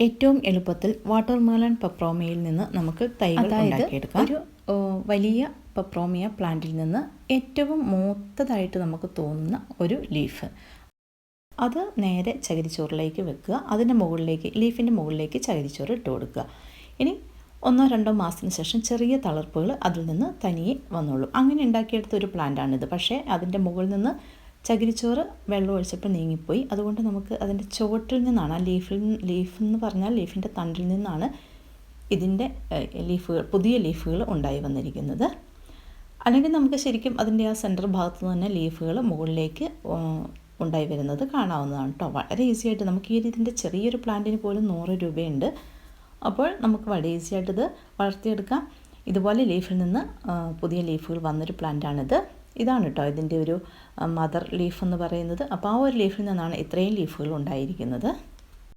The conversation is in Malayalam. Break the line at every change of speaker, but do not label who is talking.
ഏറ്റവും എളുപ്പത്തിൽ വാട്ടർമെലൺ പപ്രോമയിൽ നിന്ന് നമുക്ക് തൈകൾ ഉണ്ടാക്കിയെടുക്കാം. ഒരു വലിയ പപ്രോമിയ പ്ലാന്റിൽ നിന്ന് ഏറ്റവും മൂത്തതായിട്ട് നമുക്ക് തോന്നുന്ന ഒരു ലീഫ്. അത് നേരെ ചകിരിച്ചോറിലേക്ക് വെക്കുക. അതിന്റെ മുകളിലേക്ക് ലീഫിന്റെ മുകളിലേക്ക് ചകിരിച്ചോറ് ഇട്ട് കൊടുക്കുക. ഇനി ഒന്നോ രണ്ടോ മാസത്തിന് ശേഷം ചെറിയ തളർപ്പുകൾ അതിൽ നിന്ന് തനിയെ വന്നോളും. അങ്ങനെ ഉണ്ടാക്കിയെടുത്ത ഒരു പ്ലാന്റാണിത്. പക്ഷേ അതിന്റെ മുകളിൽ നിന്ന് ചകിരിച്ചോറ് വെള്ളം ഒഴിച്ചപ്പോൾ നീങ്ങിപ്പോയി. അതുകൊണ്ട് നമുക്ക് അതിന്റെ ചുവട്ടിൽ നിന്നാണ് ആ ലീഫിൽ ലീഫ് എന്ന് പറഞ്ഞാൽ ലീഫിന്റെ തണ്ടിൽ നിന്നാണ് ഇതിന്റെ ലീഫുകൾ പുതിയ ലീഫുകൾ ഉണ്ടായി വന്നിരിക്കുന്നത്. അല്ലെങ്കിൽ നമുക്ക് ശരിക്കും അതിന്റെ ആ സെന്റർ ഭാഗത്ത് തന്നെ ലീഫുകൾ മുകളിലേക്ക് ഉണ്ടായി വരുന്നത് കാണാവുന്നതാണ് കേട്ടോ വളരെ ഈസി ആയിട്ട് നമുക്ക് ഈ ഇതിന്റെ ചെറിയൊരു പ്ലാന്റിന് പോലും നൂറ് രൂപയുണ്ട്. അപ്പോൾ നമുക്ക് വളരെ ഈസി ആയിട്ട് ഇത് വളർത്തിയെടുക്കാം. ഇതുപോലെ ലീഫിൽ നിന്ന് പുതിയ ലീഫുകൾ വന്നൊരു പ്ലാന്റാണിത്. ഇതാണ് കേട്ടോ ഇതിന്റെ ഒരു മദർ ലീഫ് എന്ന് പറയുന്നത്. അപ്പോൾ ആ ഒരു ലീഫിൽ നിന്നാണ് ഇത്രയും ലീഫുകൾ ഉണ്ടായിരിക്കുന്നത്.